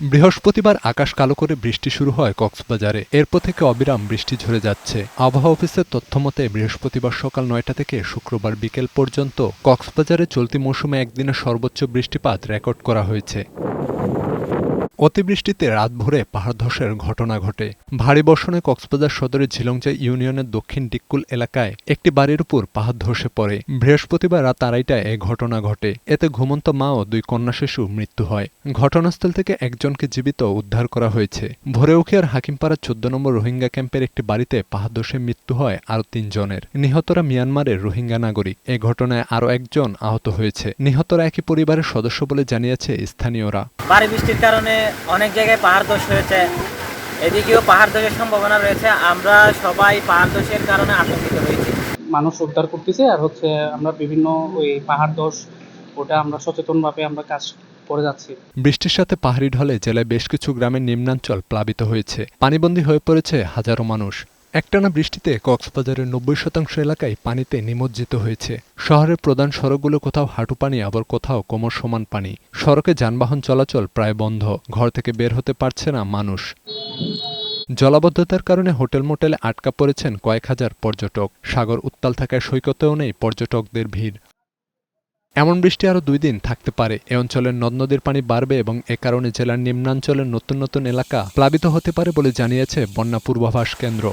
বৃহস্পতিবার আকাশ কালো করে বৃষ্টি শুরু হয় কক্সবাজারে। এরপর থেকে অবিরাম বৃষ্টি ঝরে যাচ্ছে। আবহাওয়া অফিসের তথ্য মতে, বৃহস্পতিবার সকাল নয়টা থেকে শুক্রবার বিকেল পর্যন্ত কক্সবাজারে চলতি মৌসুমে একদিনে সর্বোচ্চ বৃষ্টিপাত রেকর্ড করা হয়েছে। অতিবৃষ্টিতে রাত ভোরে পাহাড় ধসের ঘটনা ঘটে। ভারী বর্ষণে কক্সবাজার সদরের ঝিলংজা ইউনিয়নের দক্ষিণ ডিক্কুল এলাকায় একটি বাড়ির উপর পাহাড় ধসে পড়ে। বৃহস্পতিবার রাত আড়াইটায় এ ঘটনা ঘটে। এতে ঘুমন্ত মা ও দুই কন্যা শিশু মৃত্যু হয়। ঘটনাস্থল থেকে একজনকে জীবিত উদ্ধার করা হয়েছে। ভোরে উখিয়ার হাকিমপাড়া চোদ্দ নম্বর রোহিঙ্গা ক্যাম্পের একটি বাড়িতে পাহাড় ধসে মৃত্যু হয় আরও তিনজনের। নিহতরা মিয়ানমারের রোহিঙ্গা নাগরিক। এ ঘটনায় আরও একজন আহত হয়েছে। নিহতরা একই পরিবারের সদস্য বলে জানিয়েছে স্থানীয়রা। বৃষ্টির কারণে অনেক জায়গায় পাহাড় দোষ হয়েছে এদিকেও পাহাড় দোষের সম্ভাবনা রয়েছে। আমরা সবাই পাহাড় দোষের কারণে আতঙ্কিত হয়েছি। মানুষ উদ্ধার করতেছে আর হচ্ছে আমরা বিভিন্ন ওই পাহাড় দোষ ওটা আমরা সচেতনভাবে আমরা কাজ করে যাচ্ছি। বৃষ্টির সাথে পাহাড়ি ঢলে জেলায় বেশ কিছু গ্রামের নিম্নাঞ্চল প্লাবিত হয়েছে। পানিবন্দী হয়ে পড়েছে হাজারো মানুষ। একটানা বৃষ্টিতে কক্সবাজারের নব্বই শতাংশ এলাকায় পানিতে নিমজ্জিত হয়েছে। শহরের প্রধান সড়কগুলো কোথাও হাঁটু পানি, আবার কোথাও কোমর সমান পানি। সড়কে যানবাহন চলাচল প্রায় বন্ধ। ঘর থেকে বের হতে পারছে না মানুষ। জলাবদ্ধতার কারণে হোটেল মোটেলে আটকা পড়েছেন কয়েক হাজার পর্যটক। সাগর উত্তাল থাকায় সৈকতেও নেই পর্যটকদের ভিড়। এমন বৃষ্টি আরও দুই দিন থাকতে পারে। এ অঞ্চলের নদ নদীর পানি বাড়বে এবং এ কারণে জেলার নিম্নাঞ্চলের নতুন নতুন এলাকা প্লাবিত হতে পারে বলে জানিয়েছে বন্যা পূর্বাভাস কেন্দ্র।